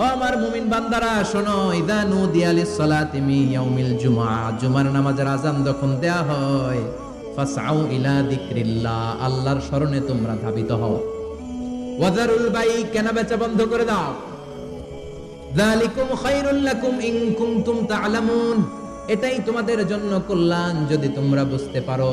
ও আমার মুমিন বান্দারা, শোনো, ইদা নুদিয়ালিস সালাতি মি ইয়াউমিল জুমআ জুমার নামাজের আজান যখন দেয়া হয়, ফাসআউ ইলা আল্লাহর স্মরণে তোমরা ধাবিত হও। ওয়াজারুল বাই কেনা বেচা বন্ধ করে দাও। যালিকুম খায়রুল লাকুম ইন কুনতুম এটাই তোমাদের জন্য কল্যাণ যদি তোমরা বুঝতে পারো।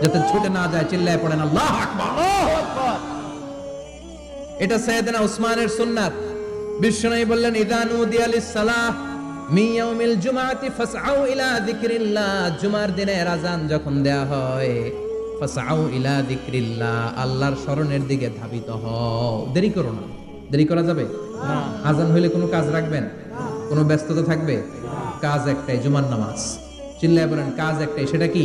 যাতে ছুটে না যায় চিল্লায় পড়েন আল্লাহ এটা সৈয়দনা উসমানের সুন্নাত। বিষ্ণু বললেন ইদানু দিয়ালিস সালাহ মি জুমাতি ফাসআউ ইলা যিকরিল্লাহ। জুমার দিনে আজান যখন দেয়া হয় ফাসাউ ইলা যিকরিল্লাহ আল্লাহর স্মরণের দিকে ধাবিত হও। দেরি করো না। দেরি করা যাবে? আজান হইলে কোনো কাজ রাখবেন? কোনো ব্যস্ততা থাকবে? কাজ একটাই জুমার নামাজ। চিল্লায় বলেন কাজ একটাই সেটা কি?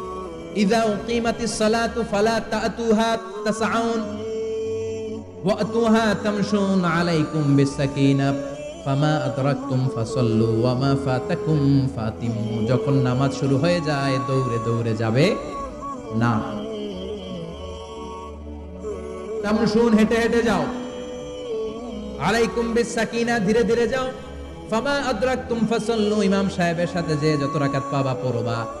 তামশুন আলাইকুম বিসাকিনাহ ফামা আদরাকতুম ফাসাল্লু ওয়া মা ফাতাকুম ফাতিমু। যখন নামাজ শুরু হয়ে যায়, দৌড়ে দৌড়ে যাবে না। হেঁটে হেঁটে যাও। আলাইকুম বিসাকিনা, ধীরে ধীরে যাও। ফামা আদরাকতুম ফাসাল্লু, ইমাম সাহেবের সাথে যে যত রাকাত পাবা, পড়বা।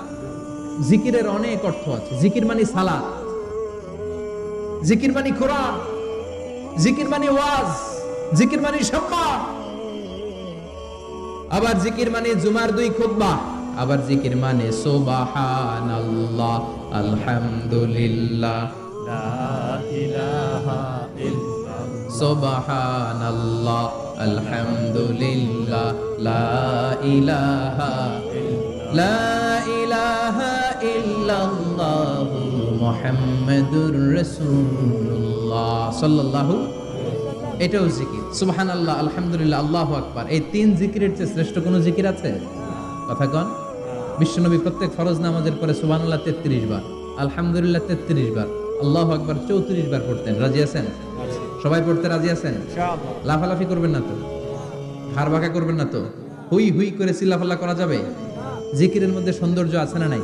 জিকিরের অনেক অর্থ আছে। জিকির মানে সালাত। জিকির মানে কোরআন। জিকির মানে ওয়াজ। জিকির মানে সম্মান। আবার জিকির মানে জুমার দুই খুতবা। আবার জিকির মানে আলহামদুলিল্লাহ। আলহামদুলিল্লাহ। লা ইলাহা ইল্লাল্লাহ মুহাম্মাদুর রাসূলুল্লাহ সাল্লাল্লাহু এটাও জিকির। সুবহানাল্লাহ আলহামদুলিল্লাহ আল্লাহু আকবার। এই তিন জিকিরের চেয়ে শ্রেষ্ঠ কোনো জিকির আছে? কথা কন। বিশ্বনবী প্রত্যেক ফরজ নামাজের পরে সুবহানাল্লাহ 33 বার আলহামদুলিল্লাহ 33 বার আল্লাহু আকবার 34 বার পড়তেন। রাজি আছেন? সবাই পড়তে রাজি আছেন? লাফালাফি করবেন না তো? হার বাঁকা করবেন না তো? হুই হুই করে চিল্লাফাল্লা করা যাবে? জিকিরের মধ্যে সৌন্দর্য আছে না নাই?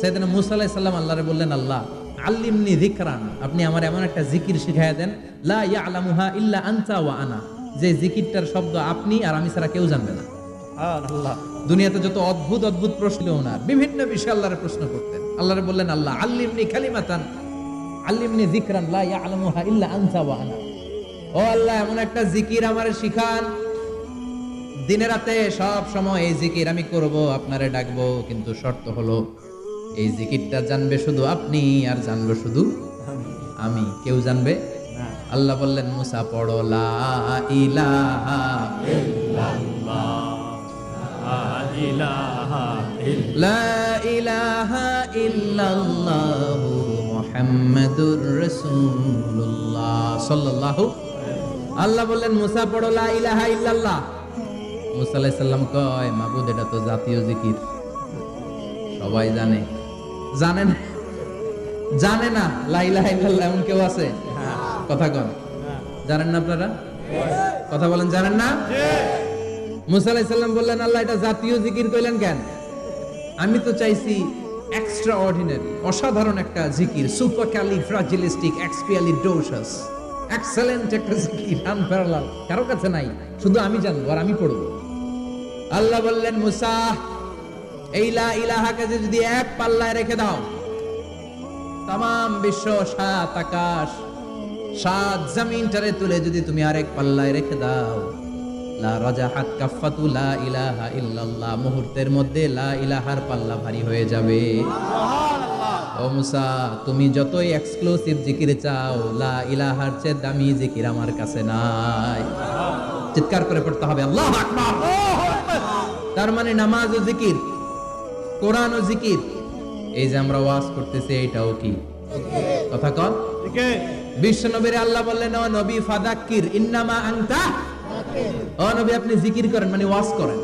সেদিন মুসা সালাম আল্লাহরে বললেন আল্লাহ আল্লিমনি জিকরান আপনি আমার এমন একটা জিকির শিখাইয়া দেন লা ইয়ালামুহা ইল্লা আনতা ওয়া আনা। যে জিকিরটার শব্দ আপনি আর আমি ছাড়া কেউ জানবে না। আল্লাহ দুনিয়াতে যত অদ্ভুত অদ্ভুত প্রশ্ন ওনার বিভিন্ন বিষয়ে আল্লাহর প্রশ্ন করতেন। আল্লাহরে বললেন আল্লাহ আল্লিমনি কালিমাতান। আল্লিমনি যিকরান লা ইয়ালামুহা ইল্লা আনতা ওয়া আনা। ও আল্লাহ এমন একটা জিকির আমারে শিখান। দিনে রাতে সব সময় এই জিকির আমি করব আপনারে ডাকবো কিন্তু শর্ত হলো এই জিকিরটা জানবে শুধু আপনি আর জানবে শুধু আমি। কেউ জানবে? আল্লাহ বললেন মুসা পড়ো লা ইলাহা লা ইলাহা ইল্লাল্লাহ মুহাম্মাদুর রাসূলুল্লাহ সাল্লাল্লাহু আল্লাহ বললেন মুসা পড়ো লা ইলাহা ইল্লাল্লাহ। মুসা আলাইহিস সালাম কয় মাবুদ এটা তো জাতীয় জিকির। সবাই জানে। জানে না জানে না? লা ইলাহা এমন কেউ আছে? কথা কন। জানেন না আপনারা? কথা বলেন, জানেন না? বললেন, আল্লাহ, এটা জাতীয় জিকির কইলেন কেন? আমি তো চাইছি এক্সট্রা অর্ডিনারি অসাধারণ একটা জিকির supercalifragilisticexpialidocious excellent একটা জিকির আনপ্যারালাল কারও কাছে নাই, শুধু আমি জানব আর আমি পড়ব। আল্লাহ বললেন, মুসা এই লা ইলাহাকে যদি এক পাল্লায় রেখে দাও তাম বিশ্ব সাত আকাশ সাত জমিনটারে তুলে যদি তুমি আরেক পাল্লায় রেখে দাও লা রাজাহাত কাফাতু লা ইলাহা ইল্লাল্লাহ মুহূর্তের মধ্যে লা ইলাহার পাল্লা ভারী হয়ে যাবে। ও মুসা তুমি যতই এক্সক্লুসিভ জিকির চাও লা ইলাহার চেয়ে দামি জিকির আমার কাছে নাই। চিৎকার করে পড়তে হবে আল্লাহ আকবার। তার মানে নামাজ ও জিকির কোরআন ও জিকির। এই যে আমরা ওয়াজ করতেছি এটাও কি? কথা কন। ঠিক বিশ্ব নবীর আল্লাহ বললেন ও নবী ফাদাক্কির ইন্নামা আনতা ও নবী আপনি জিকির করেন মানে ওয়াজ করেন।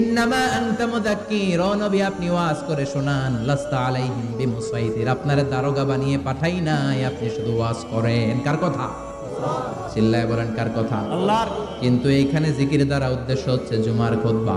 ইন্নামা আনতা মুদাক্কির ও নবী আপনি ওয়াজ করে শোনান লাস্তা আলাইহিম বিমুসাইতির। আপনারে দারোগা বানিয়ে পাঠাই নাই আপনি শুধু ওয়াজ করেন। কার কথা? চিল্লায় বলেন কার কথা? আল্লাহর। কিন্তু এইখানে জিকির দ্বারা উদ্দেশ্য হচ্ছে জুমার খুতবা।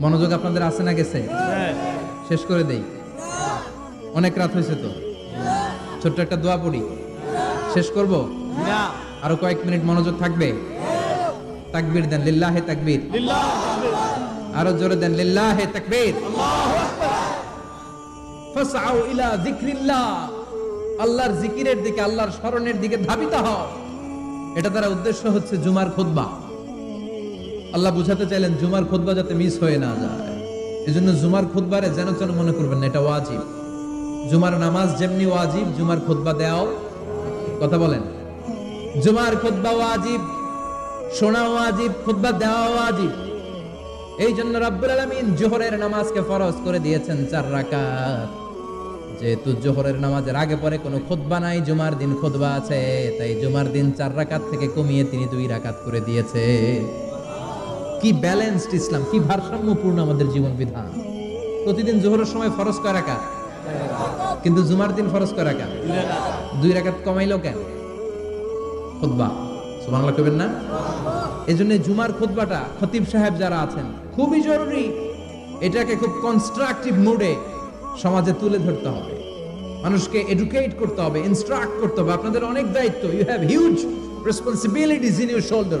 মনোযোগ আপনাদের আছে না গেছে? শেষ করে দেই। অনেক রাত হয়েছে তো। ছোট্ট একটা দোয়া পড়ি। শেষ করব? না। আরও কয়েক মিনিট মনোযোগ থাকবে? তাকবীর দেন লিল্লাহে তাকবীর। আরও জোরে দেন লিল্লাহে তাকবীর। ফাসআউ ইলা যিকরিল্লাহ। আল্লাহর জিকিরের দিকে আল্লাহর স্মরণের দিকে ধাবিত হও। এটা দ্বারা উদ্দেশ্য হচ্ছে জুমার খুতবা। আল্লাহ বুঝাতে চাইলেন, জুমার খুতবা যাতে মিস হয়ে না যায়। এজন্য জুমার খুতবারে যেন যেন মনে করবেন এটা ওয়াজিব। জুমার নামাজ যেমনি ওয়াজিব, জুমার খুতবা দেওয়াও কথা বলেন। জুমার খুতবা ওয়াজিব, শোনা ওয়াজিব, খুতবা দেওয়া ওয়াজিব। এই জন্য রাব্বুল আলামিন জোহরের নামাজকে ফরজ করে দিয়েছেন চার রাকাত। যেহেতু জোহরের নামাজের আগে পরে কোনো খুতবা নাই, জুমার দিন খুতবা আছে, তাই জুমার দিন চার রাকাত থেকে কমিয়ে তিনি দুই রাকাত করে দিয়েছে। কি ব্যালেন্সড ইসলাম, কি ভারসাম্যপূর্ণ আমাদের জীবন বিধান? প্রতিদিন জোহরের সময় ফরজ কয় রাকাত? কিন্তু জুমার দিন ফরজ কয় রাকাত? দুই রাকাত কমাইলো কেন? খুতবা। সুবহানাল্লাহ কইবেন না? এই জন্য জুমার খুতবাটা খতিব সাহেব যারা আছেন, খুবই জরুরি। এটাকে খুব কনস্ট্রাকটিভ মুডে সমাজে তুলে ধরতে হবে। মানুষকে এডুকেট করতে হবে ইনস্ট্রাক্ট করতে হবে। আপনাদের অনেক দায়িত্ব। You have huge responsibilities in your shoulder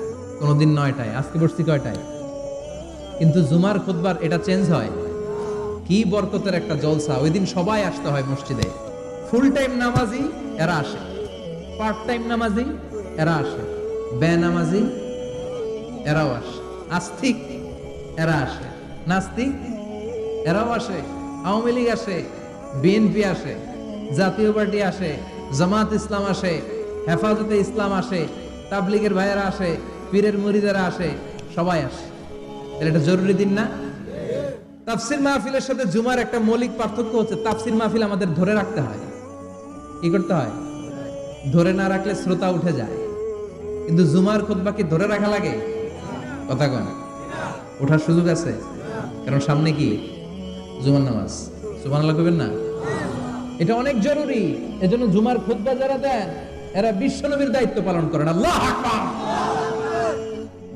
কোনোদিন নয়টায়, আজকে বসছি কয়টায়? কিন্তু জুমার খুদবার এটা চেঞ্জ হয়। কি বরকতের একটা জলসা, ওই দিন সবাই আসতে হয় মসজিদে। ফুল টাইম নামাজি, এরা আসে। পার্ট টাইম নামাজি, এরা আসে। বে নামাজি এরাও আসে। আস্তিক, এরা আসে। নাস্তিক, এরাও আসে। আওয়ামী লীগ আসে, বিএনপি আসে, জাতীয় পার্টি আসে, জামাত ইসলাম আসে, হেফাজতে ইসলাম আসে, তাবলিগের ভাইয়েরা আসে পীরের মুরিদেরা আসে, সবাই আসে। তাহলে এটা জরুরি দিন না? তাফসির মাহফিলের সাথে জুমার একটা মৌলিক পার্থক্য হচ্ছে, তাফসির মাহফিল আমাদের ধরে রাখতে হয়। কি করতে হয়? ধরে না রাখলে শ্রোতা উঠে যায়। কিন্তু জুমার খুতবা কি ধরে রাখা লাগে? কথা কন ওঠার সুযোগ আছে? কারণ সামনে কি? জুমার নামাজ। জুমান করবেন না? এটা অনেক জরুরি। এজন্য জুমার খুতবা যারা দেন, এরা বিশ্বনবীর দায়িত্ব পালন করেন। আল্লাহ আকবার!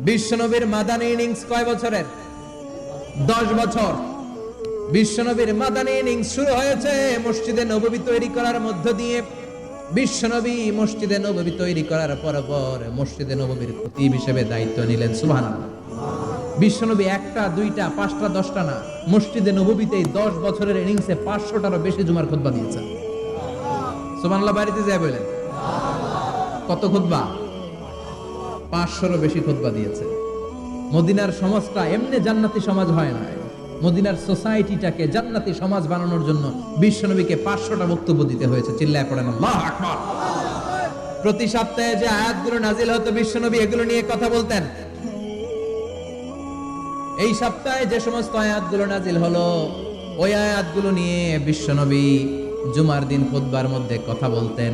বিশ্বনবীর মাদানী ইনিংস কয় বছরের? দশ বছর। বিশ্বনবীর মাদানী ইনিংস শুরু হয়েছে মসজিদে নববী তৈরি করার মধ্য দিয়ে। বিশ্বনবী মসজিদে নববী তৈরি করার পর পর মসজিদে নববীর খতিব হিসেবে দায়িত্ব নিলেন, সুবহানাল্লাহ। বিশ্বনবী একটা, দুইটা, পাঁচটা, দশটা না, মসজিদে নববীতে দশ বছরের ইনিংসে পাঁচশোটারও বেশি জুমার খুতবা দিয়েছেন। সুবহানাল্লাহ, বাড়িতে যায় বলেন। কত খুতবা? পাঁচশোরও বেশি খুতবা দিয়েছে। মদিনার সমাজটা এমনি জান্নাতি সমাজ হয় না। মদিনার সোসাইটিটাকে জান্নাতি সমাজ বানানোর জন্য বিশ্বনবীকে পাঁচশোটা বক্তব্য দিতে হয়েছে। চিল্লায় পড়েন আল্লাহু আকবার। প্রতি সপ্তাহে যে আয়াতগুলো নাজিল হতো বিশ্বনবী, এগুলো নিয়ে কথা বলতেন। এই সপ্তাহে যে সমস্ত আয়াতগুলো নাজিল হলো, ওই আয়াতগুলো নিয়ে বিশ্বনবী জুমার দিন খুতবার মধ্যে কথা বলতেন।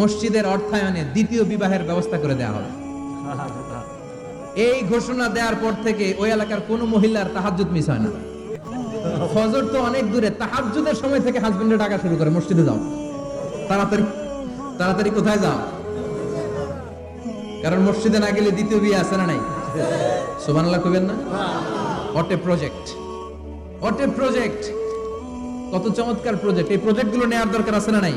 মসজিদের অর্থায়নে দ্বিতীয় বিবাহের ব্যবস্থা করে দেওয়া হবে। এই ঘোষণা দেওয়ার পর থেকে ওই এলাকার কোন মহিলার তাহাজ্জুদ মিস হয় না। ফজর তো অনেক দূরে, তাহাজ্জুদের সময় থেকে হাজবেন্ডের টাকা শুরু করে, মসজিদে যাও। তাড়াতাড়ি তাড়াতাড়ি কোথায় যাও? কারণ মসজিদে না গেলে দ্বিতীয় বিয়ে আছে না নাই? সুবহানাল্লাহ কইবেন না? হোয়াট প্রজেক্ট হোয়াট প্রজেক্ট কত চমৎকার প্রজেক্ট এই প্রজেক্টগুলো নেওয়ার দরকার আছে না নাই?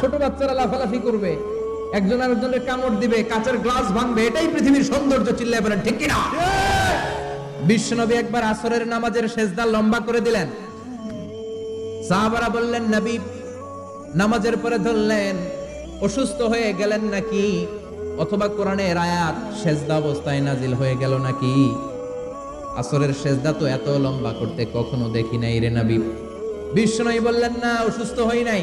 ছোট বাচ্চারা লাফালাফি করবে একজন আরেকজনের কামড় দিবে কাঁচের গ্লাস ভাঙবে এটাই পৃথিবীর সৌন্দর্য চিল্লায় বলেন ঠিক কিনা? বিশ্বনবী একবার আসরের নামাজের সেজদা লম্বা করে দিলেন। সাহাবারা বললেন নবী নামাজের পরে ধরলেন অসুস্থ হয়ে গেলেন নাকি? অথবা কোরআনের আয়াত সেজদা অবস্থায় নাজিল হয়ে গেল নাকি? আসরের সেজদা তো এত লম্বা করতে কখনো দেখি নাই রে নবী। বিষ্ণুই বললেন না অসুস্থ হই নাই।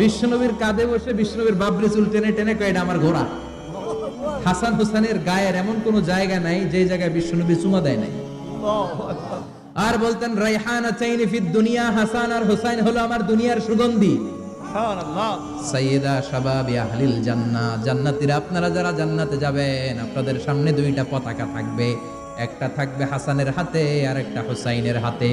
বিশ্বনবীর কাঁধে বসে বিশ্বনবীর বাবরি চুল টেনে টেনে কয়টা আমার ঘোড়া। হাসান হুসাইনের গায়ের এমন কোন জায়গা নাই যে জায়গায় বিশ্বনবী চুমা দেয় নাই। আর বলতেন রাইহান চাইনি ফিদ দুনিয়া হাসান আর হুসাইন হলো আমার দুনিয়ার সুগন্ধি। সাইয়েদা শাবাবি আহলিল জান্নাহ জান্নাতীরা আপনারা যারা জান্নাতে যাবেন আপনাদের সামনে দুইটা পতাকা থাকবে। একটা থাকবে হাসানের হাতে আর একটা হুসাইনের হাতে।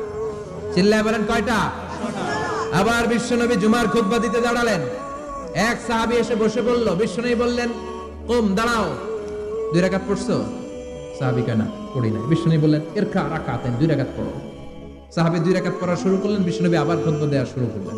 চিল্লায় বলেন কয়টা? আবার বিশ্বনবী জুমার খুতবা দিতে দাঁড়ালেন। এক সাহাবি এসে বসে বলল, বিশ্বনবী বললেন, কম, দাঁড়াও। দুই রাকাত পড়ছো? সাহাবি কেনা পড়ি নাই। বিশ্বনবী বললেন এর খা রাকাতেন, দুই রাকাত পড়ো। সাহাবি দুই রাকাত পড়া শুরু করলেন, বিশ্বনবী আবার খুতবা দেওয়া শুরু করলেন।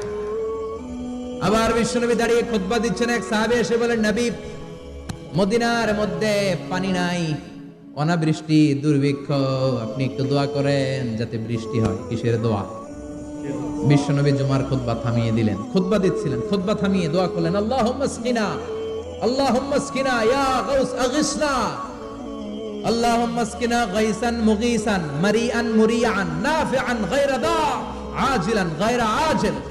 আবার বিশ্বনবী দাঁড়িয়ে খুদ্া দিচ্ছেন এক সাহাবে, এসে বলেন, নবী, মদিনার মধ্যে পানি নাই, অনাবৃষ্টি, দুর্ভিক্ষ, আপনি একটু দোয়া করেন যাতে বৃষ্টি হয়। কিসের দোয়া? বিশ্বনবী জুমার খুদ্া থামিয়ে দিলেন, খুতবা দিচ্ছিলেন খুদ্া থামিয়ে দোয়া করলেন আল্লাহ মাসকিনা আল্লাহ মাসকিনা ইয়া আল্লাহ মাসকিনা গাইসান মুগিসান মারিয়ান মুরিয়ান নাফিআন গাইরা দা, আজিলান গাইরা আজিলান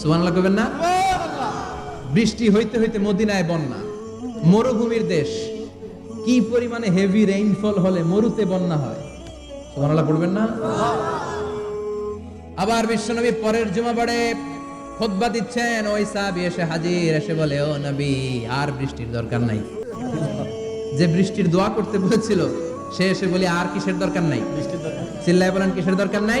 সুবহানাল্লাহ কবেন না? বৃষ্টি হইতে হইতে মদিনায় বন্যা মরুভূমির দেশ। কি পরিমাণে হেভি রেইনফল হলে মরুতে বন্যা হয়? সুবহানাল্লাহ পড়বেন না? আবার বিশ্বনবী পরের জুমাবারে খুতবা দিচ্ছেন ওই সাহাবী এসে হাজির এসে বলে ও নবী আর বৃষ্টির দরকার নাই। যে বৃষ্টির দোয়া করতে বলেছিল সে এসে বলে আর কিসের দরকার নাই। চিল্লায় বলেন কিসের দরকার নাই?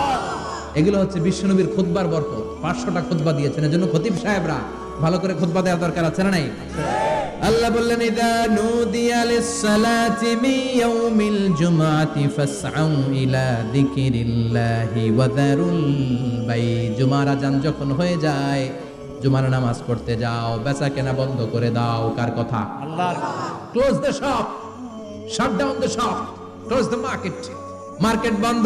এগুলো হচ্ছে বিশ্বনবীর খুতবার বরকত। পাঁচশোটা খুতবা দিয়েছেন। এজন্য খতিব সাহেবরা ভালো করে খুতবা দেওয়ার দরকার আছে না নাই? আল্লাহ বললেন ইদা নুদিয়া লিস-সালাতি ইয়াউমিল জুমআতি ফাসআউ ইলা যিকিরিল্লাহি ওয়া দারুল বাই জুমার আজান যখন হয়ে যায় জুমার নামাজ পড়তে যাও বেচা কেনা বন্ধ করে দাও। কার কথা? আল্লাহর close the shop shut down the shop close the market market বন্ধ।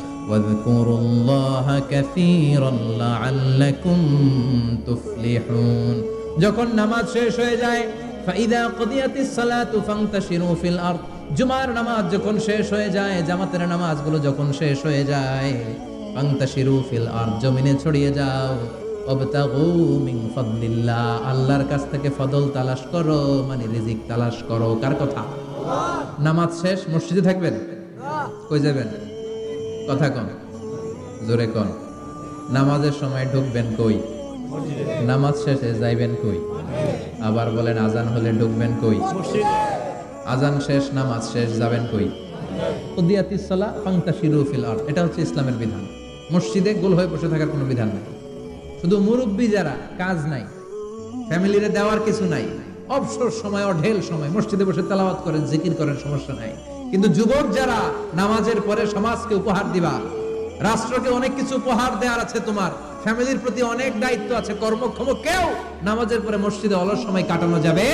واذكروا الله كثيرا لعلكم تفلحون যখন নামাজ শেষ হয়ে যায় ফাইদা কুদিয়াতিস সালাতু ফান্তাশিরু ফিল আরদ জুমার নামাজ যখন শেষ হয়ে যায় জামাতের নামাজগুলো যখন শেষ হয়ে যায় ফান্তাশিরু ফিল আরদ জমিনে ছড়িয়ে যাও ওয়াবতাগু মিন ফাদলিল্লাহ আল্লাহর কাছ থেকে ফদল তালাশ করো মানে রিজিক তালাশ করো কার কথা নামাজ শেষ মসজিদে থাকবেন কই যাবেন কথা কন। জোরে কন। নামাজের সময় ঢুকবেন কই? নামাজ শেষে যাইবেন কই? আবার বলেন, আজান হলে ঢুকবেন কই? আজান শেষ, নামাজ শেষ, যাবেন কই? এটা হচ্ছে ইসলামের বিধান। মসজিদে গোল হয়ে বসে থাকার কোনো বিধান নাই। শুধু মুরব্বী যারা, কাজ নাই। ফ্যামিলিরে দেওয়ার কিছু নাই। অবসর সময়, অঢেল সময় মসজিদে বসে তেলাওয়াত করেন, জিকির করেন, সমস্যা নাই। কিন্তু যুবক যারা নামাজের পরে সমাজকে উপহার দিবা, রাষ্ট্রকে অনেক কিছু উপহার দেওয়ার আছে তোমার, ফ্যামিলির প্রতি অনেক দায়িত্ব আছে, কর্মক্ষম কেউ নামাজের পরে মসজিদে অলস সময় কাটানো যাবে